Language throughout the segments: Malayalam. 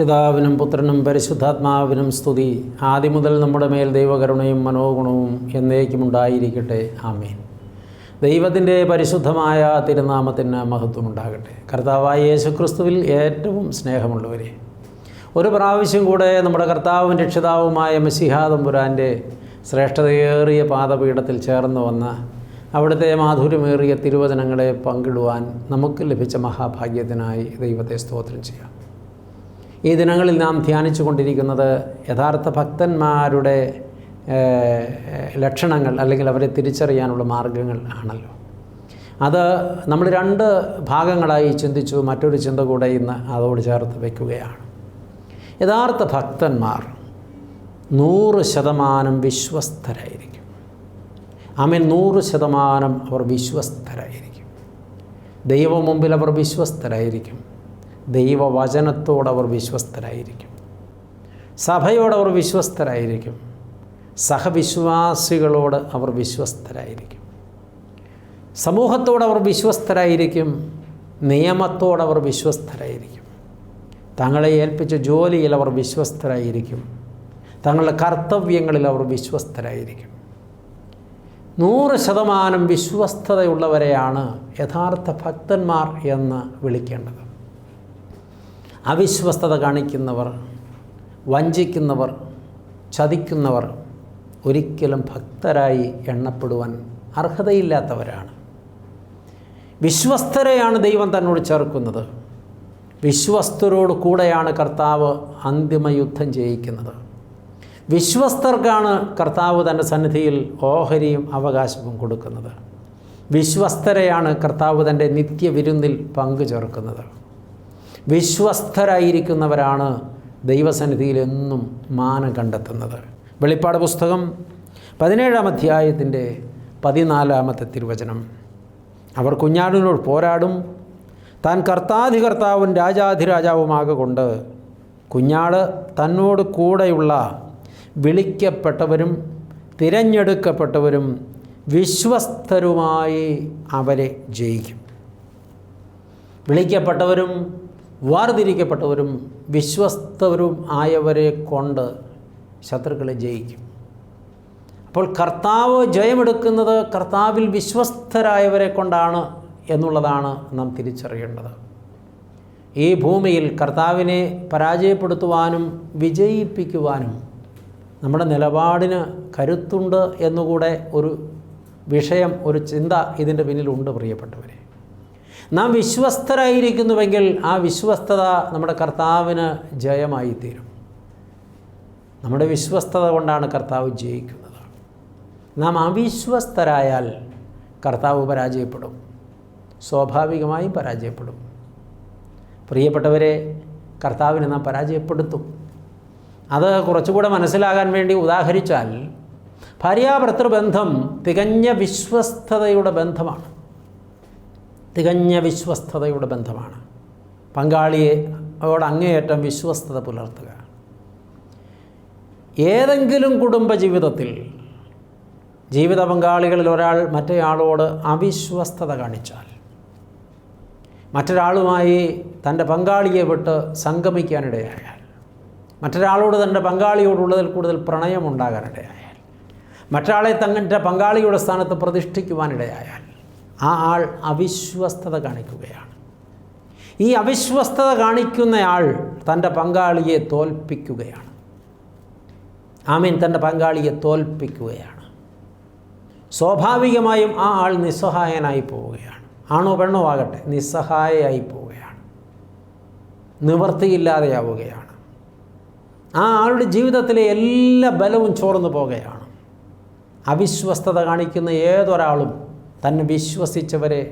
പിതാവിനും പുത്രനും പരിശുദ്ധാത്മാവിനും സ്തുതി. ആദ്യം മുതൽ നമ്മുടെ മേൽ ദൈവകരുണയും മനോഗുണവും എന്നേക്കും ഉണ്ടായിരിക്കട്ടെ. ആമേൻ. ദൈവത്തിന്റെ പരിശുദ്ധമായ തിരുനാമത്തിന് മഹത്വമുണ്ടാകട്ടെ കർത്താവായ യേശുക്രിസ്തുവിൽ ഏറ്റവും സ്നേഹമുള്ളവരെ ഒരു പ്രാവശ്യം കൂടെ നമ്മുടെ കർത്താവും രക്ഷിതാവുമായ മസിഹാദമ്പുരാന്റെ ശ്രേഷ്ഠതയേറിയ പാദപീഠത്തിൽ ചേർന്ന് വന്ന അവിടുത്തെ മാധുര്യമേറിയ തിരുവചനങ്ങളെ പങ്കിടുവാൻ നമുക്ക് ലഭിച്ച മഹാഭാഗ്യത്തിനായി ദൈവത്തെ സ്തോത്രം ചെയ്യാം. ഈ ദിനങ്ങളിൽ നാം ധ്യാനിച്ചു കൊണ്ടിരിക്കുന്നത് യഥാർത്ഥ ഭക്തന്മാരുടെ ലക്ഷണങ്ങൾ അല്ലെങ്കിൽ അവരെ തിരിച്ചറിയാനുള്ള മാർഗങ്ങൾ ആണല്ലോ. അത് നമ്മൾ രണ്ട് ഭാഗങ്ങളായി ചിന്തിച്ചു മറ്റൊരു ചിന്ത കൂടെ ഇന്ന് അതോട് ചേർത്ത് വയ്ക്കുകയാണ് യഥാർത്ഥ ഭക്തന്മാർ നൂറ് ശതമാനം വിശ്വസ്തരായിരിക്കും. അമിൻ നൂറ് ശതമാനം അവർ വിശ്വസ്തരായിരിക്കും. ദൈവം മുമ്പിൽ അവർ വിശ്വസ്തരായിരിക്കും. ദൈവവചനത്തോട് അവർ വിശ്വസ്തരായിരിക്കും. സഭയോടവർ വിശ്വസ്തരായിരിക്കും. സഹവിശ്വാസികളോട് അവർ വിശ്വസ്തരായിരിക്കും. സമൂഹത്തോടവർ വിശ്വസ്തരായിരിക്കും. നിയമത്തോടവർ വിശ്വസ്തരായിരിക്കും. തങ്ങളെ ഏൽപ്പിച്ച ജോലിയിൽ അവർ വിശ്വസ്തരായിരിക്കും. തങ്ങളുടെ കർത്തവ്യങ്ങളിൽ അവർ വിശ്വസ്തരായിരിക്കും. നൂറ് ശതമാനം വിശ്വസ്തതയുള്ളവരെയാണ് യഥാർത്ഥ ഭക്തന്മാർ എന്ന് വിളിക്കേണ്ടത്. അവിശ്വസ്തത കാണിക്കുന്നവർ വഞ്ചിക്കുന്നവർ ചതിക്കുന്നവർ ഒരിക്കലും ഭക്തരായി എണ്ണപ്പെടുവാൻ അർഹതയില്ലാത്തവരാണ്. വിശ്വസ്തരെയാണ് ദൈവം തന്നോട് ചേർക്കുന്നത്. വിശ്വസ്തരോട് കൂടെയാണ് കർത്താവ് അന്തിമ യുദ്ധം ചെയ്യിക്കുന്നത് വിശ്വസ്തർക്കാണ് കർത്താവ് തന്റെ സന്നിധിയിൽ ഓഹരിയും അവകാശവും കൊടുക്കുന്നത്. വിശ്വസ്തരെയാണ് കർത്താവ് തന്റെ നിത്യവിരുന്നിൽ പങ്കു ചേർക്കുന്നത് വിശ്വസ്തരായിരിക്കുന്നവരാണ് ദൈവസന്നിധിയിൽ എന്നും മാനം കണ്ടെത്തുന്നത്. വെളിപ്പാട് പുസ്തകം പതിനേഴാം അധ്യായത്തിന്റെ പതിനാലാമത്തെ തിരുവചനം. അവർ കുഞ്ഞാടിനോട് പോരാടും. താൻ കർത്താധികർത്താവും രാജാധിരാജാവുമാകൊണ്ട് കുഞ്ഞാട് തന്നോട് കൂടെയുള്ള വിളിക്കപ്പെട്ടവരും തിരഞ്ഞെടുക്കപ്പെട്ടവരും വിശ്വസ്തരുമായി അവരെ ജയിക്കും. വിളിക്കപ്പെട്ടവരും വേർതിരിക്കപ്പെട്ടവരും വിശ്വസ്തവരും ആയവരെ കൊണ്ട് ശത്രുക്കളെ ജയിക്കും. അപ്പോൾ കർത്താവ് ജയമെടുക്കുന്നത് കർത്താവിൽ വിശ്വസ്തരായവരെ കൊണ്ടാണ് എന്നുള്ളതാണ് നാം തിരിച്ചറിയേണ്ടത്. ഈ ഭൂമിയിൽ കർത്താവിനെ പരാജയപ്പെടുത്തുവാനും വിജയിപ്പിക്കുവാനും നമ്മുടെ നിലപാടിന് കരുത്തുണ്ട് എന്നുകൂടെ ഒരു വിഷയം ഒരു ചിന്ത ഇതിന്റെ പിന്നിലുണ്ട് പ്രിയപ്പെട്ടവരെ. നാം വിശ്വസ്തരായിരിക്കുന്നുവെങ്കിൽ ആ വിശ്വസ്തത നമ്മുടെ കർത്താവിന് ജയമായി തീരും നമ്മുടെ വിശ്വസ്തത കൊണ്ടാണ് കർത്താവ് ജയിക്കുന്നത്. നാം അവിശ്വസ്തരായാൽ കർത്താവ് പരാജയപ്പെടും. സ്വാഭാവികമായും പരാജയപ്പെടും. പ്രിയപ്പെട്ടവരെ കർത്താവിനെ നാം പരാജയപ്പെടുത്തും. അത് കുറച്ചുകൂടെ മനസ്സിലാകാൻ വേണ്ടി ഉദാഹരിച്ചാൽ ഭാര്യാഭർത്തൃബന്ധം തികഞ്ഞ വിശ്വസ്തതയുടെ ബന്ധമാണ്. തികഞ്ഞ വിശ്വസ്തതയുടെ ബന്ധമാണ്. പങ്കാളിയെ അവരോട് അങ്ങേയറ്റം വിശ്വസ്തത പുലർത്തുക. ഏതെങ്കിലും കുടുംബ ജീവിതത്തിൽ ജീവിത പങ്കാളികളിൽ ഒരാൾ മറ്റേയാളോട് അവിശ്വസ്തത കാണിച്ചാൽ മറ്റൊരാളുമായി തന്റെ പങ്കാളിയെ വിട്ട് സംഗമിക്കാനിടയായാൽ മറ്റൊരാളോട് തന്റെ പങ്കാളിയോടുള്ളതിൽ കൂടുതൽ പ്രണയമുണ്ടാകാനിടയായാൽ മറ്റൊരാളെ തങ്ങളുടെ പങ്കാളിയുടെ സ്ഥാനത്ത് പ്രതിഷ്ഠിക്കുവാനിടയായാൽ ആ ആൾ അവിശ്വസ്തത കാണിക്കുകയാണ്. ഈ അവിശ്വസ്തത കാണിക്കുന്നയാൾ തന്റെ പങ്കാളിയെ തോൽപ്പിക്കുകയാണ്. ആമീൻ തന്റെ പങ്കാളിയെ തോൽപ്പിക്കുകയാണ്. സ്വാഭാവികമായും ആ ആൾ നിസ്സഹായനായി പോവുകയാണ്. ആണോ പെണ്ണോ ആകട്ടെ നിസ്സഹായയായി പോവുകയാണ്. നിവൃത്തിയില്ലാതെയാവുകയാണ് ആ ആളുടെ ജീവിതത്തിലെ എല്ലാ ബലവും ചോർന്നു പോവുകയാണ്. അവിശ്വസ്തത കാണിക്കുന്ന ഏതൊരാളും തന്നെ വിശ്വസിച്ചവരെ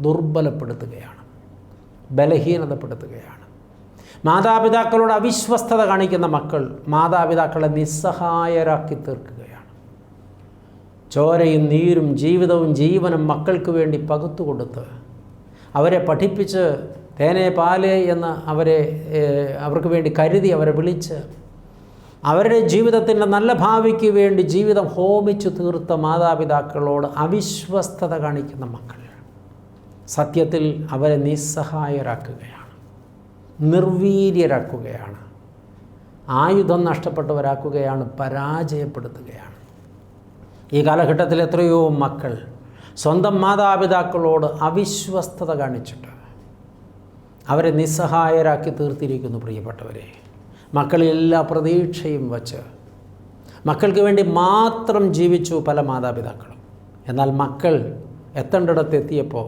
ദുർബലപ്പെടുത്തുകയാണ് ബലഹീനതപ്പെടുത്തുകയാണ്. മാതാപിതാക്കളോട് അവിശ്വസ്തത കാണിക്കുന്ന മക്കൾ മാതാപിതാക്കളെ നിസ്സഹായരാക്കി തീർക്കുകയാണ്. ചോരയും നീരും ജീവിതവും ജീവനും മക്കൾക്ക് വേണ്ടി പകുത്തു കൊടുത്ത് അവരെ പഠിപ്പിച്ച് തേനെ പാൽ എന്ന് അവരെ അവർക്ക് വേണ്ടി കരുതി അവരെ വിളിച്ച് അവരുടെ ജീവിതത്തിന്റെ നല്ല ഭാവിക്ക് വേണ്ടി ജീവിതം ഹോമിച്ചു തീർത്ത മാതാപിതാക്കളോട് അവിശ്വസ്തത കാണിക്കുന്ന മക്കൾ സത്യത്തിൽ അവരെ നിസ്സഹായരാക്കുകയാണ്. നിർവീര്യരാക്കുകയാണ്. ആയുധം നഷ്ടപ്പെട്ടവരാക്കുകയാണ് പരാജയപ്പെടുത്തുകയാണ്. ഈ കാലഘട്ടത്തിൽ എത്രയോ മക്കൾ സ്വന്തം മാതാപിതാക്കളോട് അവിശ്വസ്തത കാണിച്ചിട്ട് അവരെ നിസ്സഹായരാക്കി തീർത്തിരിക്കുന്നു പ്രിയപ്പെട്ടവരെ. മക്കളിൽ എല്ലാ പ്രതീക്ഷയും വച്ച് മക്കൾക്ക് വേണ്ടി മാത്രം ജീവിച്ചു പല മാതാപിതാക്കളും. എന്നാൽ മക്കൾ എത്തേണ്ടിടത്ത് എത്തിയപ്പോൾ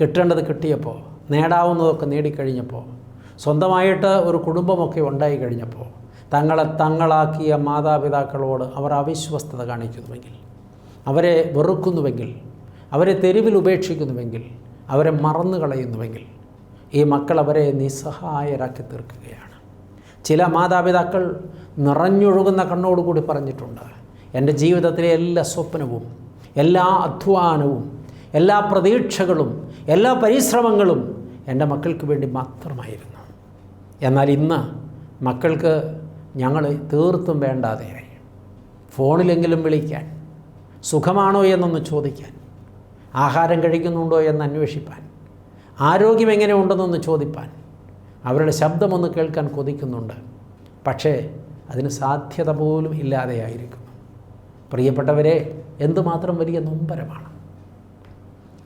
കിട്ടേണ്ടത് കിട്ടിയപ്പോൾ നേടാവുന്നതൊക്കെ നേടിക്കഴിഞ്ഞപ്പോൾ സ്വന്തമായിട്ട് ഒരു കുടുംബമൊക്കെ ഉണ്ടായി കഴിഞ്ഞപ്പോൾ തങ്ങളെ തങ്ങളാക്കിയ മാതാപിതാക്കളോട് അവർ അവിശ്വസ്തത കാണിക്കുന്നുവെങ്കിൽ അവരെ വെറുക്കുന്നുവെങ്കിൽ അവരെ തെരുവിൽ ഉപേക്ഷിക്കുന്നുവെങ്കിൽ അവരെ മറന്നു കളയുന്നുവെങ്കിൽ ഈ മക്കൾ അവരെ നിസ്സഹായരാക്കി തീർക്കുകയാണ്. ചില മാതാപിതാക്കൾ നിറഞ്ഞൊഴുകുന്ന കണ്ണോടുകൂടി പറഞ്ഞിട്ടുണ്ട്. എന്റെ ജീവിതത്തിലെ എല്ലാ സ്വപ്നവും എല്ലാ അധ്വാനവും എല്ലാ പ്രതീക്ഷകളും എല്ലാ പരിശ്രമങ്ങളും എന്റെ മക്കൾക്ക് വേണ്ടി മാത്രമായിരുന്നു. എന്നാൽ ഇന്ന് മക്കൾക്ക് ഞങ്ങൾ തീർത്തും വേണ്ടാതെ ഫോണിലെങ്കിലും വിളിക്കാൻ സുഖമാണോ എന്നൊന്ന് ചോദിക്കാൻ ആഹാരം കഴിക്കുന്നുണ്ടോ എന്ന് അന്വേഷിപ്പാൻ ആരോഗ്യം എങ്ങനെ ഉണ്ടെന്നൊന്ന് ചോദിപ്പാൻ അവരുടെ ശബ്ദമൊന്ന് കേൾക്കാൻ കൊതിക്കുന്നുണ്ട്. പക്ഷേ അതിന് സാധ്യത പോലും ഇല്ലാതെയായിരിക്കും. പ്രിയപ്പെട്ടവരെ എന്തുമാത്രം വലിയ നൊമ്പരമാണ്.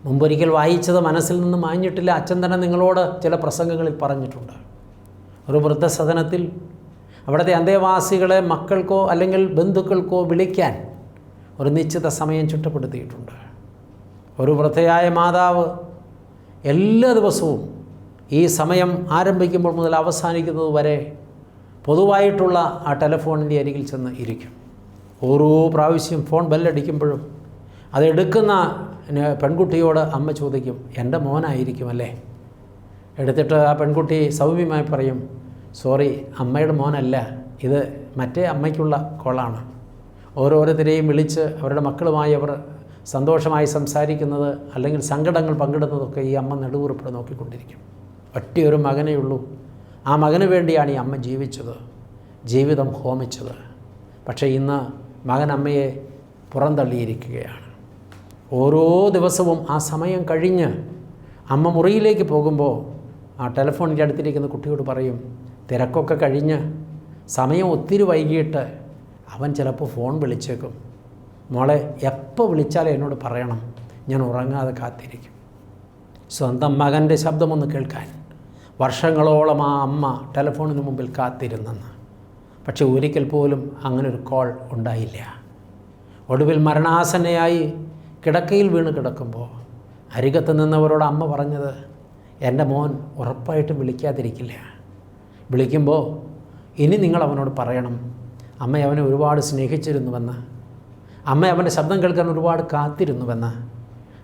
മുമ്പൊരിക്കൽ വായിച്ചത് മനസ്സിൽ നിന്ന് മാഞ്ഞിട്ടില്ല. അച്ഛൻ തന്നെ നിങ്ങളോട് ചില പ്രസംഗങ്ങളിൽ പറഞ്ഞിട്ടുണ്ട്. ഒരു വൃദ്ധസദനത്തിൽ അവിടുത്തെ അന്തേവാസികളെ മക്കൾക്കോ അല്ലെങ്കിൽ ബന്ധുക്കൾക്കോ വിളിക്കാൻ ഒരു നിശ്ചിത സമയം ചുട്ടപ്പെടുത്തിയിട്ടുണ്ട്. ഒരു വൃദ്ധയായ മാതാവ് എല്ലാ ദിവസവും ഈ സമയം ആരംഭിക്കുമ്പോൾ മുതൽ അവസാനിക്കുന്നത് വരെ പൊതുവായിട്ടുള്ള ആ ടെലഫോണിന്റെ അരികിൽ ചെന്ന് ഇരിക്കും. ഓരോ പ്രാവശ്യം ഫോൺ ബെല്ലടിക്കുമ്പോഴും അതെടുക്കുന്ന പെൺകുട്ടിയോട് അമ്മ ചോദിക്കും എന്റെ മോനായിരിക്കും അല്ലേ? എടുത്തിട്ട് ആ പെൺകുട്ടി സൗമ്യമായി പറയും സോറി അമ്മയുടെ മോനല്ല ഇത് മറ്റേ അമ്മയ്ക്കുള്ള കോളാണ്. ഓരോരുത്തരെയും വിളിച്ച് അവരുടെ മക്കളുമായി അവർ സന്തോഷമായി സംസാരിക്കുന്നത് അല്ലെങ്കിൽ സങ്കടങ്ങൾ പങ്കിടുന്നതൊക്കെ ഈ അമ്മ നെടുവുറുപ്പിടെ നോക്കിക്കൊണ്ടിരിക്കും. ഒറ്റയൊരു മകനേ ഉള്ളൂ. ആ മകന് വേണ്ടിയാണ് ഈ അമ്മ ജീവിച്ചത് ജീവിതം ഹോമിച്ചത്. പക്ഷേ ഇന്ന് മകൻ അമ്മയെ പുറന്തള്ളിയിരിക്കുകയാണ്. ഓരോ ദിവസവും ആ സമയം കഴിഞ്ഞ് അമ്മ മുറിയിലേക്ക് പോകുമ്പോൾ ആ ടെലിഫോണിന്റെ അടുത്തിരിക്കുന്ന കുട്ടിയോട് പറയും തിരക്കൊക്കെ കഴിഞ്ഞ് സമയം ഒത്തിരി വൈകിട്ട് അവൻ ചിലപ്പോൾ ഫോൺ വിളിച്ചേക്കും. മോളെ എപ്പോൾ വിളിച്ചാലും എന്നോട് പറയണം ഞാൻ ഉറങ്ങാതെ കാത്തിരിക്കും. സ്വന്തം മകന്റെ ശബ്ദമൊന്ന് കേൾക്കാൻ. വർഷങ്ങളോളം ആ അമ്മ ടെലഫോണിന് മുമ്പിൽ കാത്തിരുന്നെന്ന്. പക്ഷെ ഒരിക്കൽ പോലും അങ്ങനൊരു കോൾ ഉണ്ടായില്ല. ഒടുവിൽ മരണാസന്നയായി കിടക്കയിൽ വീണ് കിടക്കുമ്പോൾ അരികത്ത് നിന്നവരോട് അമ്മ പറഞ്ഞത് എന്റെ മോൻ ഉറപ്പായിട്ടും വിളിക്കാതിരിക്കില്ല. വിളിക്കുമ്പോൾ ഇനി നിങ്ങൾ അവനോട് പറയണം. അമ്മ അവനെ ഒരുപാട് സ്നേഹിച്ചിരുന്നുവെന്ന്. അമ്മ അവന്റെ ശബ്ദം കേൾക്കാൻ ഒരുപാട് കാത്തിരുന്നുവെന്ന്.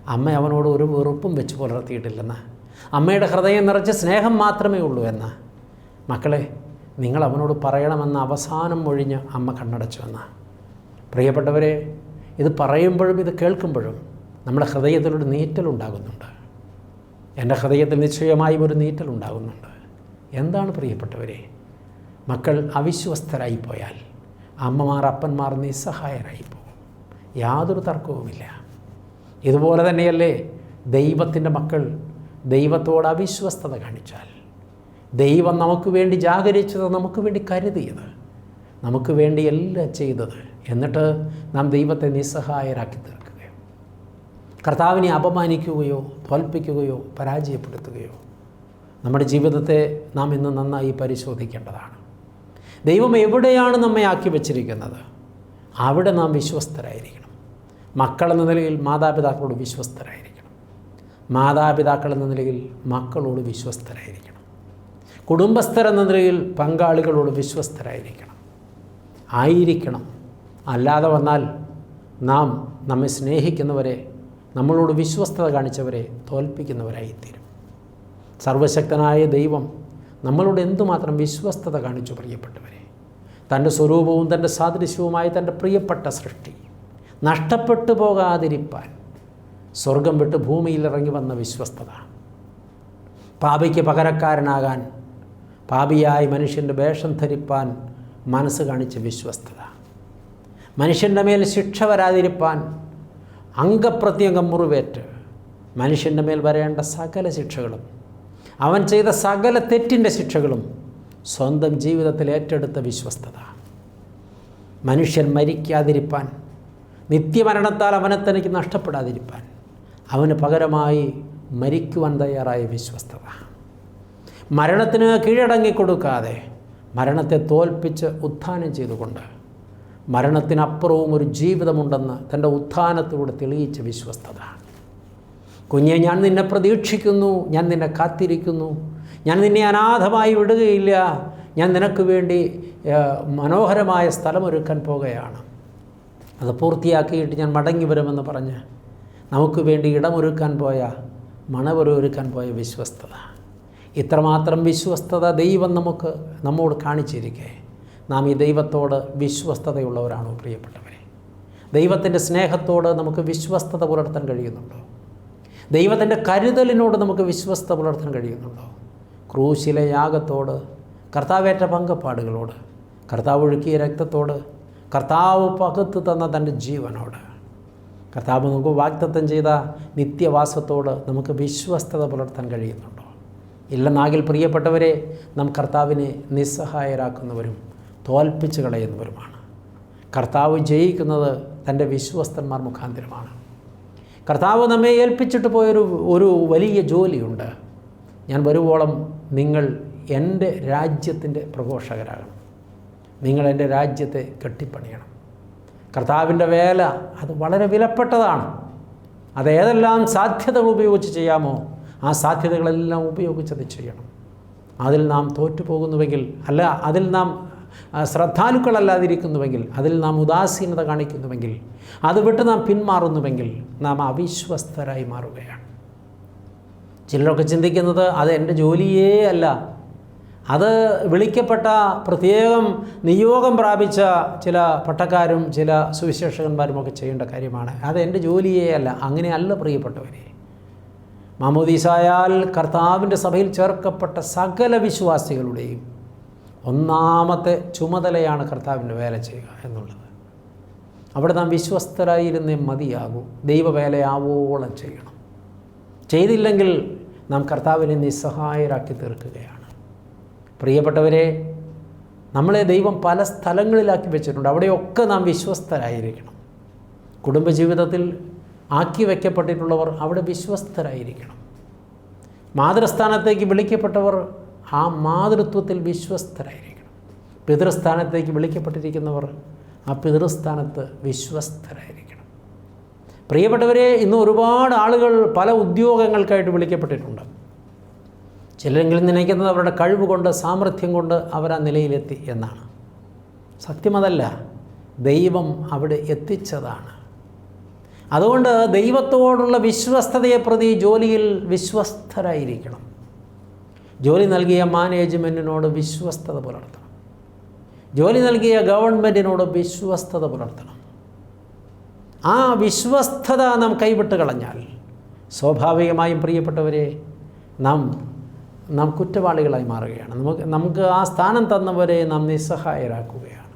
അമ്മ അവനോട് ഒരു വെറുപ്പും വെച്ച് പുലർത്തിയിട്ടില്ലെന്ന്. അമ്മയുടെ ഹൃദയം നിറച്ച് സ്നേഹം മാത്രമേ ഉള്ളൂ എന്ന്. മക്കളെ നിങ്ങൾ അവനോട് പറയണമെന്ന് അവസാനം ഒഴിഞ്ഞ് അമ്മ കണ്ണടച്ചു കണ്ണടച്ചുവെന്ന് പ്രിയപ്പെട്ടവരെ ഇത് പറയുമ്പോഴും ഇത് കേൾക്കുമ്പോഴും നമ്മുടെ ഹൃദയത്തിലൊരു നീറ്റലുണ്ടാകുന്നുണ്ട് എന്റെ ഹൃദയത്തിൽ നിശ്ചയമായും ഒരു നീറ്റലുണ്ടാകുന്നുണ്ട് എന്താണ് പ്രിയപ്പെട്ടവരെ? മക്കൾ അവിശ്വസ്തരായി പോയാൽ അമ്മമാർ അപ്പന്മാർ നിസ്സഹായരായി പോകും യാതൊരു തർക്കവുമില്ല. ഇതുപോലെ തന്നെയല്ലേ ദൈവത്തിന്റെ മക്കൾ ദൈവത്തോട് അവിശ്വസ്തത കാണിച്ചാൽ. ദൈവം നമുക്ക് വേണ്ടി ജാഗരിച്ചത് നമുക്ക് വേണ്ടി കരുതിയത് നമുക്ക് വേണ്ടി എല്ലാം ചെയ്തത് എന്നിട്ട് നാം ദൈവത്തെ നിസ്സഹായരാക്കി തീർക്കുകയോ കർത്താവിനെ അപമാനിക്കുകയോ തോൽപ്പിക്കുകയോ പരാജയപ്പെടുത്തുകയോ നമ്മുടെ ജീവിതത്തെ നാം ഇന്ന് നന്നായി പരിശോധിക്കേണ്ടതാണ്. ദൈവം എവിടെയാണ് നമ്മെ ആക്കി വച്ചിരിക്കുന്നത്? അവിടെ നാം വിശ്വസ്തരായിരിക്കണം. മക്കളെന്ന നിലയിൽ മാതാപിതാക്കളോട് വിശ്വസ്തരായിരിക്കണം. മാതാപിതാക്കളെന്ന നിലയിൽ മക്കളോട് വിശ്വസ്തരായിരിക്കണം. കുടുംബസ്ഥരെന്ന നിലയിൽ പങ്കാളികളോട് വിശ്വസ്തരായിരിക്കണം. ആയിരിക്കണം. അല്ലാതെ വന്നാൽ നാം നമ്മെ സ്നേഹിക്കുന്നവരെ നമ്മളോട് വിശ്വസ്തത കാണിച്ചവരെ തോൽപ്പിക്കുന്നവരായിത്തീരും. സർവശക്തനായ ദൈവം നമ്മളോട് എന്തുമാത്രം വിശ്വസ്തത കാണിച്ചു പ്രിയപ്പെട്ടവരെ? തന്റെ സ്വരൂപവും തന്റെ സാദൃശ്യവുമായി തന്റെ പ്രിയപ്പെട്ട സൃഷ്ടി നഷ്ടപ്പെട്ടു പോകാതിരിപ്പാൻ സ്വർഗം വിട്ട് ഭൂമിയിൽ ഇറങ്ങി വന്ന വിശ്വസ്തത. പാപിക്ക് പകരക്കാരനാകാൻ പാപിയായി മനുഷ്യന്റെ വേഷം ധരിപ്പാൻ മനസ്സ് കാണിച്ച വിശ്വസ്തത. മനുഷ്യന്റെ മേൽ ശിക്ഷ വരാതിരിപ്പാൻ അംഗപ്രത്യംഗം മുറിവേറ്റ്. മനുഷ്യന്റെ മേൽ വരേണ്ട സകല ശിക്ഷകളും അവൻ ചെയ്ത സകല തെറ്റിന്റെ ശിക്ഷകളും സ്വന്തം ജീവിതത്തിൽ ഏറ്റെടുത്ത വിശ്വസ്തത. മനുഷ്യൻ മരിക്കാതിരിപ്പാൻ നിത്യമരണത്താൽ അവനെ തനിക്ക് നഷ്ടപ്പെടാതിരിപ്പാൻ. അവന് പകരമായി മരിക്കുവാൻ തയ്യാറായ വിശ്വസ്തത. മരണത്തിന് കീഴടങ്ങിക്കൊടുക്കാതെ മരണത്തെ തോൽപ്പിച്ച് ഉത്ഥാനം ചെയ്തുകൊണ്ട് മരണത്തിനപ്പുറവും ഒരു ജീവിതമുണ്ടെന്ന് തന്റെ ഉത്ഥാനത്തിലൂടെ തെളിയിച്ച വിശ്വസ്തത. കുഞ്ഞെ ഞാൻ നിന്നെ പ്രതീക്ഷിക്കുന്നു ഞാൻ നിന്നെ കാത്തിരിക്കുന്നു ഞാൻ നിന്നെ അനാഥമായി വിടുകയില്ല ഞാൻ നിനക്ക് വേണ്ടി മനോഹരമായ സ്ഥലമൊരുക്കാൻ പോകുകയാണ്. അത് പൂർത്തിയാക്കിയിട്ട് ഞാൻ മടങ്ങി വരുമെന്ന് പറഞ്ഞ് നമുക്ക് വേണ്ടി ഇടമൊരുക്കാൻ പോയ മണവരൊരുക്കാൻ പോയ വിശ്വസ്തത. ഇത്രമാത്രം വിശ്വസ്തത ദൈവം നമുക്ക് നമ്മോട് കാണിച്ചിരിക്കെ. നാം ഈ ദൈവത്തോട് വിശ്വസ്തതയുള്ളവരാണോ പ്രിയപ്പെട്ടവരെ? ദൈവത്തിന്റെ സ്നേഹത്തോട് നമുക്ക് വിശ്വസ്തത പുലർത്താൻ കഴിയുന്നുണ്ടോ? ദൈവത്തിന്റെ കരുതലിനോട് നമുക്ക് വിശ്വസ്തത പുലർത്താൻ കഴിയുന്നുണ്ടോ? ക്രൂശിലെ യാഗത്തോട് കർത്താവേറ്റ പങ്കപ്പാടുകളോട് കർത്താവ് ഒഴുക്കിയ രക്തത്തോട് കർത്താവ് പകുത്ത് തന്ന തന്റെ ജീവനോട് കർത്താവ് നമുക്ക് വാഗ്ദത്തം ചെയ്ത നിത്യവാസത്തോട് നമുക്ക് വിശ്വസ്തത പുലർത്താൻ കഴിയുന്നുണ്ടോ? ഇല്ലെന്നാകിൽ പ്രിയപ്പെട്ടവരെ നാം കർത്താവിനെ നിസ്സഹായരാക്കുന്നവരും തോൽപ്പിച്ച് കളയുന്നവരുമാണ്. കർത്താവ് ജയിക്കുന്നത് തന്റെ വിശ്വസ്തന്മാർ മുഖാന്തരമാണ്. കർത്താവ് നമ്മെ ഏൽപ്പിച്ചിട്ട് പോയൊരു ഒരു വലിയ ജോലിയുണ്ട്. ഞാൻ വരുവോളം നിങ്ങൾ എന്റെ രാജ്യത്തിന്റെ പ്രഘോഷകരാകണം. നിങ്ങൾ എന്റെ രാജ്യത്തെ കെട്ടിപ്പണിയണം. കർത്താവിന്റെ വേല അത് വളരെ വിലപ്പെട്ടതാണ്. അതേതെല്ലാം സാധ്യതകൾ ഉപയോഗിച്ച് ചെയ്യാമോ ആ സാധ്യതകളെല്ലാം ഉപയോഗിച്ചത് ചെയ്യണം. അതിൽ നാം തോറ്റുപോകുന്നുവെങ്കിൽ അല്ല അതിൽ നാം ശ്രദ്ധാലുക്കളല്ലാതിരിക്കുന്നുവെങ്കിൽ അതിൽ നാം ഉദാസീനത കാണിക്കുന്നുവെങ്കിൽ അത് വിട്ട് നാം പിന്മാറുന്നുവെങ്കിൽ നാം അവിശ്വസ്തരായി മാറുകയാണ്. ചിലരൊക്കെ ചിന്തിക്കുന്നത് അത് എന്റെ ജോലിയേ അല്ല അത് വിളിക്കപ്പെട്ട പ്രത്യേകം നിയോഗം പ്രാപിച്ച ചില പട്ടക്കാരും ചില സുവിശേഷകന്മാരുമൊക്കെ ചെയ്യേണ്ട കാര്യമാണ്. അത് എന്റെ ജോലിയേ അല്ല. അങ്ങനെയല്ല പ്രിയപ്പെട്ടവരെ. മാമോദീസായാൽ കർത്താവിന്റെ സഭയിൽ ചേർക്കപ്പെട്ട സകല വിശ്വാസികളുടെയും ഒന്നാമത്തെ ചുമതലയാണ് കർത്താവിന്റെ വേല ചെയ്യുക എന്നുള്ളത്. അവിടെ നാം വിശ്വസ്തരായിരുന്നേ മതിയാകൂ. ദൈവവേലയാവോളം ചെയ്യണം. ചെയ്തില്ലെങ്കിൽ നാം കർത്താവിനെ നിസ്സഹായരാക്കി തീർക്കുകയാണ്. പ്രിയപ്പെട്ടവരെ നമ്മളെ ദൈവം പല സ്ഥലങ്ങളിലാക്കി വെച്ചിട്ടുണ്ട്. അവിടെയൊക്കെ നാം വിശ്വസ്തരായിരിക്കണം. കുടുംബജീവിതത്തിൽ ആക്കി വയ്ക്കപ്പെട്ടിട്ടുള്ളവർ അവിടെ വിശ്വസ്തരായിരിക്കണം. മാതൃസ്ഥാനത്തേക്ക് വിളിക്കപ്പെട്ടവർ ആ മാതൃത്വത്തിൽ വിശ്വസ്തരായിരിക്കണം. പിതൃസ്ഥാനത്തേക്ക് വിളിക്കപ്പെട്ടിരിക്കുന്നവർ ആ പിതൃസ്ഥാനത്ത് വിശ്വസ്തരായിരിക്കണം. പ്രിയപ്പെട്ടവരെ ഇന്ന് ഒരുപാട് ആളുകൾ പല ഉദ്യോഗങ്ങൾക്കായിട്ട് വിളിക്കപ്പെട്ടിട്ടുണ്ട്. ചിലരെങ്കിലും നനയ്ക്കുന്നത് അവരുടെ കഴിവ് കൊണ്ട് സാമർഥ്യം കൊണ്ട് അവർ ആ നിലയിലെത്തി എന്നാണ്. സത്യമതല്ല ദൈവം അവിടെ എത്തിച്ചതാണ്. അതുകൊണ്ട് ദൈവത്തോടുള്ള വിശ്വസ്തതയെ പ്രതി ജോലിയിൽ വിശ്വസ്തരായിരിക്കണം. ജോലി നൽകിയ മാനേജ്മെന്റിനോട് വിശ്വസ്തത പുലർത്തണം. ജോലി നൽകിയ ഗവൺമെന്റിനോട് വിശ്വസ്തത പുലർത്തണം. ആ വിശ്വസ്തത നാം കൈവിട്ട് കളഞ്ഞാൽ സ്വാഭാവികമായും പ്രിയപ്പെട്ടവരെ നാം നാം കുറ്റവാളികളായി മാറുകയാണ്. നമുക്ക് നമുക്ക് ആ സ്ഥാനം തന്നവരെ നാം നിസ്സഹായരാക്കുകയാണ്.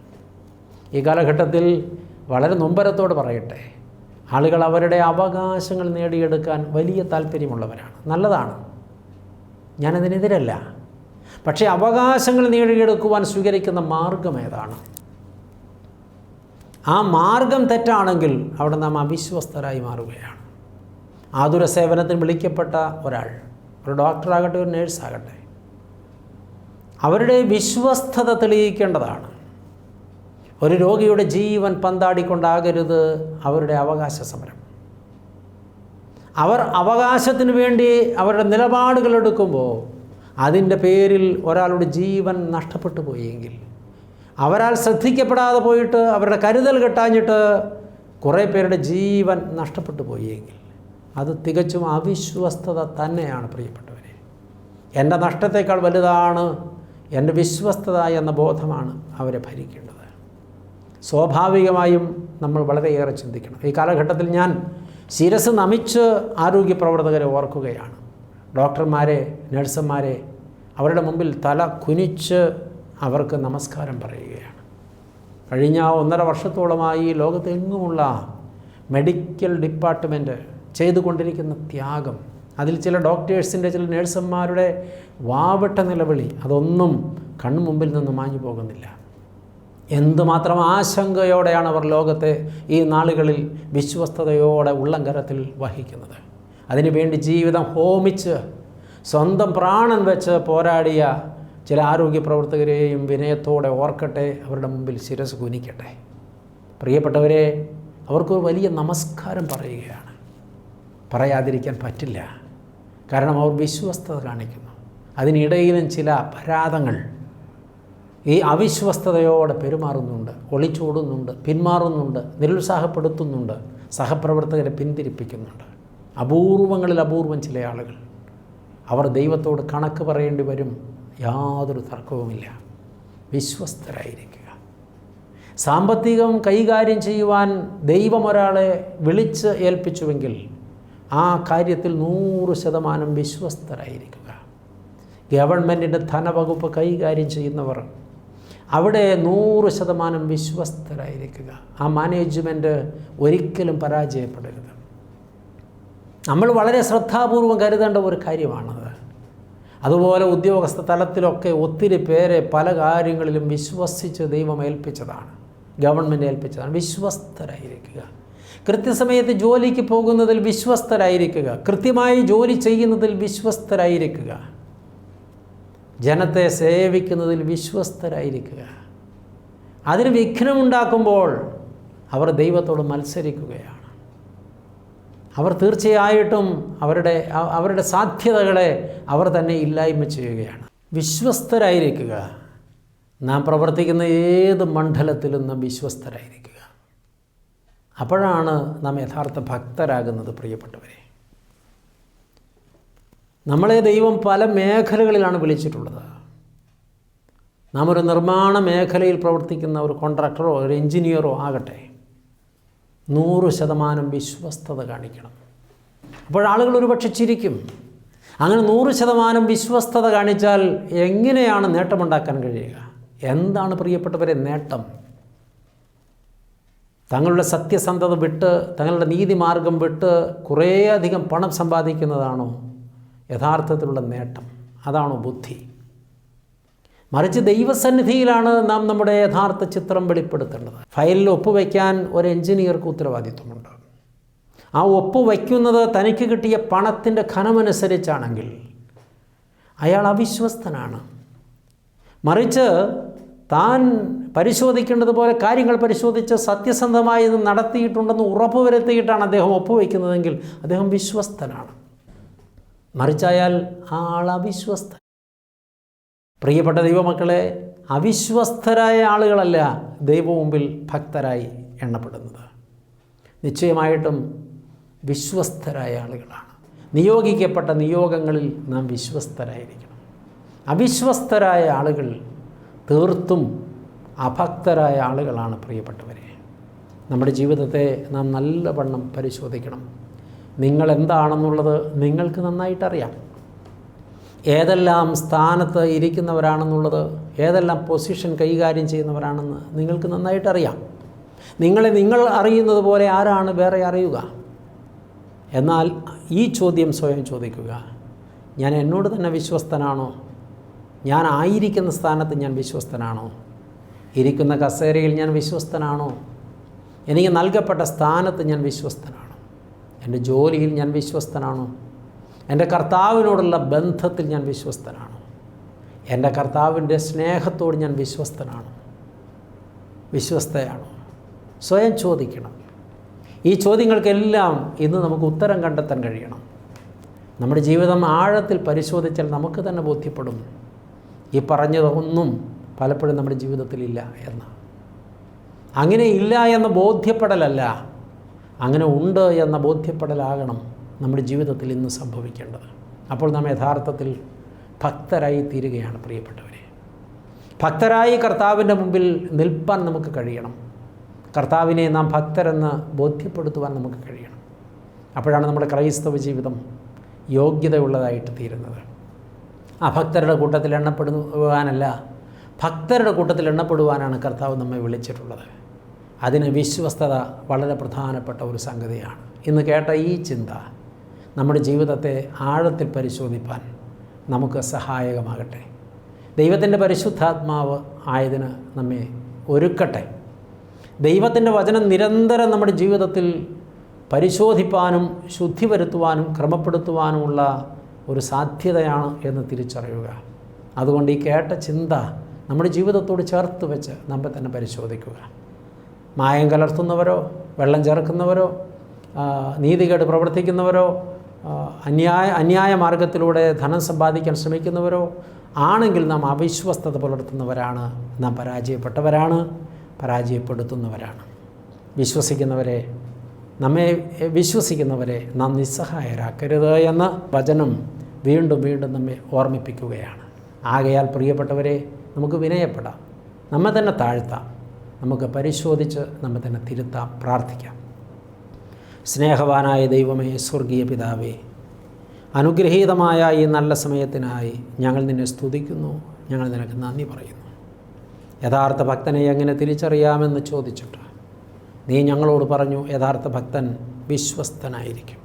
ഈ കാലഘട്ടത്തിൽ വളരെ നൊമ്പരത്തോട് പറയട്ടെ. ആളുകൾ അവരുടെ അവകാശങ്ങൾ നേടിയെടുക്കാൻ വലിയ താല്പര്യമുള്ളവരാണ്. നല്ലതാണ്. ഞാനതിനെതിരല്ല. പക്ഷേ അവകാശങ്ങൾ നേടിയെടുക്കുവാൻ സ്വീകരിക്കുന്ന മാർഗം ഏതാണ്? ആ മാർഗം തെറ്റാണെങ്കിൽ അവിടെ നാം അവിശ്വസ്തരായി മാറുകയാണ്. ആതുര സേവനത്തിന് വിളിക്കപ്പെട്ട ഒരാൾ ഒരു ഡോക്ടറാകട്ടെ ഒരു നേഴ്സാകട്ടെ അവരുടെ വിശ്വസ്തത തെളിയിക്കേണ്ടതാണ്. ഒരു രോഗിയുടെ ജീവൻ പന്താടിക്കൊണ്ടാകരുത് അവരുടെ അവകാശ സമരം. അവർ അവകാശത്തിന് വേണ്ടി അവരുടെ നിലപാടുകൾ എടുക്കുമ്പോൾ അതിന്റെ പേരിൽ ഒരാളുടെ ജീവൻ നഷ്ടപ്പെട്ടു പോയെങ്കിൽ അവരാൽ ശ്രദ്ധിക്കപ്പെടാതെ പോയിട്ട് അവരുടെ കരുതൽ കെട്ടാഞ്ഞിട്ട് കുറേ പേരുടെ ജീവൻ നഷ്ടപ്പെട്ടു പോയെങ്കിൽ അത് തികച്ചും അവിശ്വസ്തത തന്നെയാണ് പ്രിയപ്പെട്ടവരെ. എന്റെ നഷ്ടത്തേക്കാൾ വലുതാണ് എന്റെ വിശ്വസ്തത എന്ന ബോധമാണ് അവരെ ഭരിക്കേണ്ടത്. സ്വാഭാവികമായും നമ്മൾ വളരെയേറെ ചിന്തിക്കണം. ഈ കാലഘട്ടത്തിൽ ഞാൻ ശിരസ് നമിച്ച് ആരോഗ്യ പ്രവർത്തകരെ ഓർക്കുകയാണ്. ഡോക്ടർമാരെ നഴ്സുമാരെ അവരുടെ മുമ്പിൽ തല കുനിച്ച് അവർക്ക് നമസ്കാരം പറയുകയാണ്. കഴിഞ്ഞ ഒന്നര വർഷത്തോളമായി ലോകത്തെങ്ങുമുള്ള മെഡിക്കൽ ഡിപ്പാർട്ട്മെന്റ് ചെയ്തുകൊണ്ടിരിക്കുന്ന ത്യാഗം. അതിൽ ചില ഡോക്ടേഴ്സിന്റെ ചില നേഴ്സന്മാരുടെ വാവിട്ട നിലവിളി അതൊന്നും കൺമുമ്പിൽ നിന്ന് മാഞ്ഞു പോകുന്നില്ല. എന്തുമാത്രം ആശങ്കയോടെയാണ് അവർ ലോകത്തെ ഈ നാളുകളിൽ വിശ്വസ്തയോടെ ഉള്ളങ്കരത്തിൽ വഹിക്കുന്നത്. അതിനുവേണ്ടി ജീവിതം ഹോമിച്ച് സ്വന്തം പ്രാണൻ വെച്ച് പോരാടിയ ചില ആരോഗ്യ പ്രവർത്തകരെയും വിനയത്തോടെ ഓർക്കട്ടെ അവരുടെ മുമ്പിൽ ശിരസ് കുനിക്കട്ടെ. പ്രിയപ്പെട്ടവരെ അവർക്കൊരു വലിയ നമസ്കാരം പറയുകയാണ്. പറയാതിരിക്കാൻ പറ്റില്ല. കാരണം അവർ വിശ്വസ്തത കാണിക്കുന്നു. അതിനിടയിലും ചില അപരാധങ്ങൾ ഈ അവിശ്വസ്തയോടെ പെരുമാറുന്നുണ്ട് ഒളിച്ചോടുന്നുണ്ട് പിന്മാറുന്നുണ്ട് നിരുത്സാഹപ്പെടുത്തുന്നുണ്ട് സഹപ്രവർത്തകരെ പിന്തിരിപ്പിക്കുന്നുണ്ട്. അപൂർവങ്ങളിൽ അപൂർവം ചില ആളുകൾ. അവർ ദൈവത്തോട് കണക്ക് പറയേണ്ടി വരും യാതൊരു തർക്കവുമില്ല. വിശ്വസ്തരായിരിക്കുക. സാമ്പത്തികം കൈകാര്യം ചെയ്യുവാൻ ദൈവം ഒരാളെ വിളിച്ച് ഏൽപ്പിച്ചുവെങ്കിൽ ആ കാര്യത്തിൽ നൂറ് ശതമാനം വിശ്വസ്തരായിരിക്കുക. ഗവൺമെന്റിന്റെ ധനവകുപ്പ് കൈകാര്യം ചെയ്യുന്നവർ അവിടെ നൂറ് ശതമാനം വിശ്വസ്തരായിരിക്കുക. ആ മാനേജ്മെന്റ് ഒരിക്കലും പരാജയപ്പെടരുത്. നമ്മൾ വളരെ ശ്രദ്ധാപൂർവം കരുതേണ്ട ഒരു കാര്യമാണത്. അതുപോലെ ഉദ്യോഗസ്ഥ തലത്തിലൊക്കെ ഒത്തിരി പേരെ പല കാര്യങ്ങളിലും വിശ്വസിച്ച് ദൈവം ഏൽപ്പിച്ചതാണ്. ഗവൺമെന്റ് ഏൽപ്പിച്ചതാണ്. വിശ്വസ്തരായിരിക്കുക. കൃത്യസമയത്ത് ജോലിക്ക് പോകുന്നതിൽ വിശ്വസ്തരായിരിക്കുക. കൃത്യമായി ജോലി ചെയ്യുന്നതിൽ വിശ്വസ്തരായിരിക്കുക. ജനത്തെ സേവിക്കുന്നതിൽ വിശ്വസ്തരായിരിക്കുക. അതിന് വിഘ്നമുണ്ടാക്കുമ്പോൾ അവർ ദൈവത്തോട് മത്സരിക്കുകയാണ്. അവർ തീർച്ചയായിട്ടും അവരുടെ അവരുടെ സാധ്യതകളെ അവർ തന്നെ ഇല്ലായ്മ ചെയ്യുകയാണ്. വിശ്വസ്തരായിരിക്കുക. നാം പ്രവർത്തിക്കുന്ന ഏത് മണ്ഡലത്തിലും നാം വിശ്വസ്തരായിരിക്കുക. അപ്പോഴാണ് നാം യഥാർത്ഥ ഭക്തരാകുന്നത് പ്രിയപ്പെട്ടവരെ. നമ്മളെ ദൈവം പല മേഖലകളിലാണ് വിളിച്ചിട്ടുള്ളത്. നാം ഒരു നിർമ്മാണ മേഖലയിൽ പ്രവർത്തിക്കുന്ന ഒരു കോൺട്രാക്ടറോ ഒരു എഞ്ചിനീയറോ ആകട്ടെ നൂറ് ശതമാനം വിശ്വസ്തത കാണിക്കണം. അപ്പോഴാളുകൾ ഒരുപക്ഷെ ചിരിക്കും. അങ്ങനെ നൂറ് ശതമാനം വിശ്വസ്തത കാണിച്ചാൽ എങ്ങനെയാണ് നേട്ടമുണ്ടാക്കാൻ കഴിയുക? എന്താണ് പ്രിയപ്പെട്ടവരെ നേട്ടം? തങ്ങളുടെ സത്യസന്ധത വിട്ട് തങ്ങളുടെ നീതിമാർഗം വിട്ട് കുറേയധികം പണം സമ്പാദിക്കുന്നതാണോ യഥാർത്ഥത്തിലുള്ള നേട്ടം? അതാണോ ബുദ്ധി? മറിച്ച് ദൈവസന്നിധിയിലാണ് നാം നമ്മുടെ യഥാർത്ഥ ചിത്രം വെളിപ്പെടുത്തേണ്ടത്. ഫയലിൽ ഒപ്പുവയ്ക്കാൻ ഒരു എഞ്ചിനീയർക്ക് ഉത്തരവാദിത്വമുണ്ട്. ആ ഒപ്പ് വയ്ക്കുന്നത് തനിക്ക് കിട്ടിയ പണത്തിന്റെ ഖനമനുസരിച്ചാണെങ്കിൽ അയാൾ അവിശ്വസ്തനാണ്. മറിച്ച് താൻ പരിശോധിക്കേണ്ടതുപോലെ കാര്യങ്ങൾ പരിശോധിച്ച് സത്യസന്ധമായി ഇത് നടത്തിയിട്ടുണ്ടെന്ന് ഉറപ്പുവരുത്തിയിട്ടാണ് അദ്ദേഹം ഒപ്പുവയ്ക്കുന്നതെങ്കിൽ അദ്ദേഹം വിശ്വസ്തനാണ്. മറിച്ചായാൽ ആ ആൾ അവിശ്വസ്തൻ പ്രിയപ്പെട്ട ദൈവമക്കളെ അവിശ്വസ്തരായ ആളുകളല്ല ദൈവ മുമ്പിൽ ഭക്തരായി എണ്ണപ്പെടുന്നത്. നിശ്ചയമായിട്ടും വിശ്വസ്തരായ ആളുകളാണ്. നിയോഗിക്കപ്പെട്ട നിയോഗങ്ങളിൽ നാം വിശ്വസ്തരായിരിക്കണം. അവിശ്വസ്തരായ ആളുകൾ തീർത്തും അഭക്തരായ ആളുകളാണ് പ്രിയപ്പെട്ടവരെ. നമ്മുടെ ജീവിതത്തെ നാം നല്ലവണ്ണം പരിശോധിക്കണം. നിങ്ങൾ എന്താണെന്നുള്ളത് നിങ്ങൾക്ക് നന്നായിട്ടറിയാം. ഏതെല്ലാം സ്ഥാനത്ത് ഇരിക്കുന്നവരാണെന്നുള്ളത് ഏതെല്ലാം പൊസിഷൻ കൈകാര്യം ചെയ്യുന്നവരാണെന്ന് നിങ്ങൾക്ക് നന്നായിട്ടറിയാം. നിങ്ങളെ നിങ്ങൾ അറിയുന്നത് പോലെ ആരാണ് വേറെ അറിയുക? എന്നാൽ ഈ ചോദ്യം സ്വയം ചോദിക്കുക. ഞാൻ എന്നോട് തന്നെ വിശ്വസ്തനാണോ? ഞാൻ ആയിരിക്കുന്ന സ്ഥാനത്ത് ഞാൻ വിശ്വസ്തനാണോ? ഇരിക്കുന്ന കസേരയിൽ ഞാൻ വിശ്വസ്തനാണോ? എനിക്ക് നൽകപ്പെട്ട സ്ഥാനത്ത് ഞാൻ വിശ്വസ്തനാണോ? എന്റെ ജോലിയിൽ ഞാൻ വിശ്വസ്തനാണോ? എന്റെ കർത്താവിനോടുള്ള ബന്ധത്തിൽ ഞാൻ വിശ്വസ്തനാണോ? എന്റെ കർത്താവിന്റെ സ്നേഹത്തോട് ഞാൻ വിശ്വസ്തനാണോ? വിശ്വസ്തയാണോ? സ്വയം ചോദിക്കണം. ഈ ചോദ്യങ്ങൾക്കെല്ലാം ഇന്ന് നമുക്ക് ഉത്തരം കണ്ടെത്താൻ കഴിയണം. നമ്മുടെ ജീവിതം ആഴത്തിൽ പരിശോധിച്ചാൽ നമുക്ക് തന്നെ ബോധ്യപ്പെടും. ഈ പറഞ്ഞതൊന്നും പലപ്പോഴും നമ്മുടെ ജീവിതത്തിലില്ല എന്ന്. അങ്ങനെ ഇല്ല എന്ന ബോധ്യപ്പെടലല്ല. അങ്ങനെ ഉണ്ട് എന്ന ബോധ്യപ്പെടലാകണം നമ്മുടെ ജീവിതത്തിൽ ഇന്ന് സംഭവിക്കേണ്ടത്. അപ്പോൾ നാം യഥാർത്ഥത്തിൽ ഭക്തരായി തീരുകയാണ് പ്രിയപ്പെട്ടവരെ. ഭക്തരായി കർത്താവിന്റെ മുമ്പിൽ നിൽപ്പാൻ നമുക്ക് കഴിയണം. കർത്താവിനെ നാം ഭക്തരെന്ന് ബോധ്യപ്പെടുത്തുവാൻ നമുക്ക് കഴിയണം. അപ്പോഴാണ് നമ്മുടെ ക്രൈസ്തവ ജീവിതം യോഗ്യതയുള്ളതായിട്ട് തീരുന്നത്. അഭക്തരുടെ കൂട്ടത്തിൽ എണ്ണപ്പെടുവാനല്ല ഭക്തരുടെ കൂട്ടത്തിൽ എണ്ണപ്പെടുവാനാണ് കർത്താവ് നമ്മെ വിളിച്ചിട്ടുള്ളത്. അതിന് വിശ്വസ്തത വളരെ പ്രധാനപ്പെട്ട ഒരു സംഗതിയാണ്. ഇന്ന് കേട്ട ഈ ചിന്ത നമ്മുടെ ജീവിതത്തെ ആഴത്തിൽ പരിശോധിപ്പാൻ നമുക്ക് സഹായകമാകട്ടെ. ദൈവത്തിന്റെ പരിശുദ്ധാത്മാവ് ആയതിന് നമ്മെ ഒരുക്കട്ടെ. ദൈവത്തിന്റെ വചനം നിരന്തരം നമ്മുടെ ജീവിതത്തിൽ പരിശോധിപ്പാനും ശുദ്ധി വരുത്തുവാനും ക്രമപ്പെടുത്തുവാനുമുള്ള ഒരു സാധ്യതയാണ് എന്ന് തിരിച്ചറിയുക. അതുകൊണ്ട് ഈ കേട്ട ചിന്ത നമ്മുടെ ജീവിതത്തോട് ചേർത്ത് വെച്ച് നമ്മെ തന്നെ പരിശോധിക്കുക. മായം കലർത്തുന്നവരോ വെള്ളം ചേർക്കുന്നവരോ നീതികേട് പ്രവർത്തിക്കുന്നവരോ അന്യായ അന്യായ മാർഗത്തിലൂടെ ധനം സമ്പാദിക്കാൻ ശ്രമിക്കുന്നവരോ ആണെങ്കിൽ നാം അവിശ്വസ്തത പുലർത്തുന്നവരാണ്. നാം പരാജയപ്പെട്ടവരാണ് പരാജയപ്പെടുത്തുന്നവരാണ്. വിശ്വസിക്കുന്നവരെ നമ്മെ വിശ്വസിക്കുന്നവരെ നാം നിസ്സഹായരാക്കരുത് എന്ന വചനം വീണ്ടും വീണ്ടും നമ്മെ ഓർമ്മിപ്പിക്കുകയാണ്. ആകയാൽ പ്രിയപ്പെട്ടവരെ നമുക്ക് വിനയപ്പെടാം. നമ്മെ തന്നെ താഴ്ത്താം. നമുക്ക് പരിശോധിച്ച് നമ്മെ തന്നെ തിരുത്താം പ്രാർത്ഥിക്കാം. സ്നേഹവാനായ ദൈവമേ സ്വർഗീയ പിതാവേ അനുഗ്രഹീതമായ ഈ നല്ല സമയത്തിനായി ഞങ്ങൾ നിന്നെ സ്തുതിക്കുന്നു. ഞങ്ങൾ നിനക്ക് നന്ദി പറയുന്നു. യഥാർത്ഥ ഭക്തനെ എങ്ങനെ തിരിച്ചറിയാമെന്ന് ചോദിച്ചിട്ട് നീ ഞങ്ങളോട് പറഞ്ഞു യഥാർത്ഥ ഭക്തൻ വിശ്വസ്തനായിരിക്കും.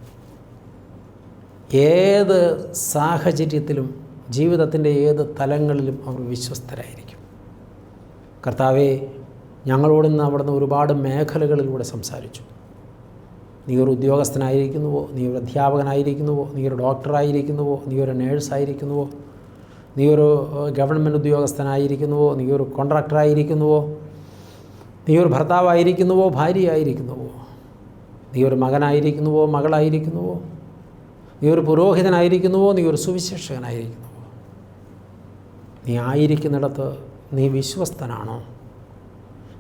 ഏത് സാഹചര്യത്തിലും ജീവിതത്തിന്റെ ഏത് തലങ്ങളിലും അവർ വിശ്വസ്തരായിരിക്കും. കർത്താവെ ഞങ്ങളോടിന്ന് അവിടുന്ന് ഒരുപാട് മേഖലകളിലൂടെ സംസാരിച്ചു. നീ ഒരു ഉദ്യോഗസ്ഥനായിരിക്കുന്നുവോ? നീ ഒരു അധ്യാപകനായിരിക്കുന്നുവോ? നീ ഒരു ഡോക്ടറായിരിക്കുന്നുവോ? നീ ഒരു നേഴ്സായിരിക്കുന്നുവോ? നീ ഒരു ഗവൺമെന്റ് ഉദ്യോഗസ്ഥനായിരിക്കുന്നുവോ? നീ ഒരു കോൺട്രാക്ടറായിരിക്കുന്നുവോ? നീ ഒരു ഭർത്താവായിരിക്കുന്നുവോ? ഭാര്യയായിരിക്കുന്നുവോ? നീ ഒരു മകനായിരിക്കുന്നുവോ? മകളായിരിക്കുന്നുവോ? നീ ഒരു പുരോഹിതനായിരിക്കുന്നുവോ? നീ ഒരു സുവിശേഷകനായിരിക്കുന്നുവോ? നീ ആയിരിക്കുന്നിടത്ത് നീ വിശ്വസ്തനാണോ?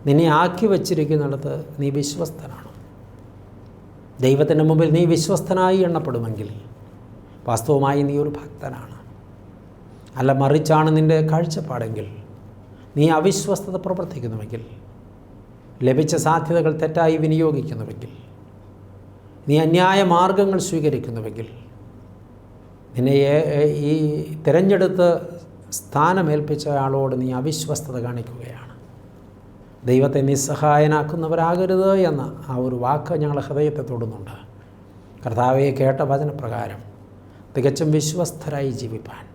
നിന്നെ ആക്കി വച്ചിരിക്കുന്നിടത്ത് നീ വിശ്വസ്തനാണോ? ദൈവത്തിന്റെ മുമ്പിൽ നീ വിശ്വസ്തനായി എണ്ണപ്പെടുമെങ്കിൽ വാസ്തവമായി നീ ഒരു ഭക്തനാണ്. അല്ല മറിച്ചാണ് നിന്റെ കാഴ്ചപ്പാടെങ്കിൽ നീ അവിശ്വസ്തത പ്രവർത്തിക്കുന്നുവെങ്കിൽ ലഭിച്ച സാധ്യതകൾ തെറ്റായി വിനിയോഗിക്കുന്നുവെങ്കിൽ നീ അന്യായ മാർഗങ്ങൾ സ്വീകരിക്കുന്നുവെങ്കിൽ നിന്നെ ഈ തിരഞ്ഞെടുത്ത് സ്ഥാനമേൽപ്പിച്ച ആളോട് നീ അവിശ്വസ്തത കാണിക്കുകയാണ്. ദൈവത്തെ നിസ്സഹായനാക്കുന്നവരാകരുത് എന്ന ആ ഒരു വാക്ക് ഞങ്ങൾ ഹൃദയത്തെ തൊടുന്നുണ്ട്. കർത്താവെ കേട്ട വചനപ്രകാരം തികച്ചും വിശ്വസ്തരായി ജീവിപ്പാൻ.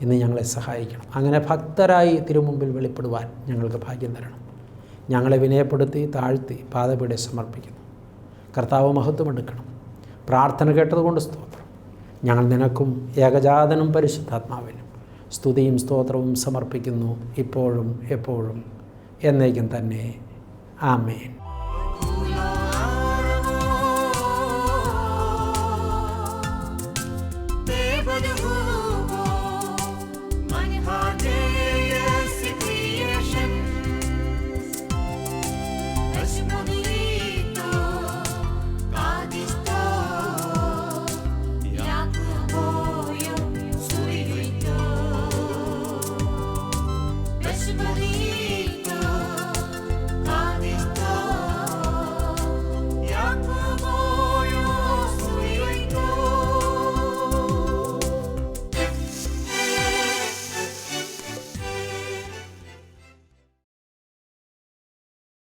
ഇന്ന് ഞങ്ങളെ സഹായിക്കണം. അങ്ങനെ ഭക്തരായി തിരുമുമ്പിൽ വെളിപ്പെടുവാൻ ഞങ്ങൾക്ക് ഭാഗ്യം തരണം. ഞങ്ങളെ വിനയപ്പെടുത്തി താഴ്ത്തി പാതപീടെ സമർപ്പിക്കുന്നു. കർത്താവ് മഹത്വം എടുക്കണം. പ്രാർത്ഥന കേട്ടതുകൊണ്ട് സ്തോത്രം. ഞങ്ങൾ നിനക്കും ഏകജാതനും പരിശുദ്ധാത്മാവിനും സ്തുതിയും സ്തോത്രവും സമർപ്പിക്കുന്നു ഇപ്പോഴും എപ്പോഴും എന്നേക്കും തന്നെ. ആമേൻ. Maria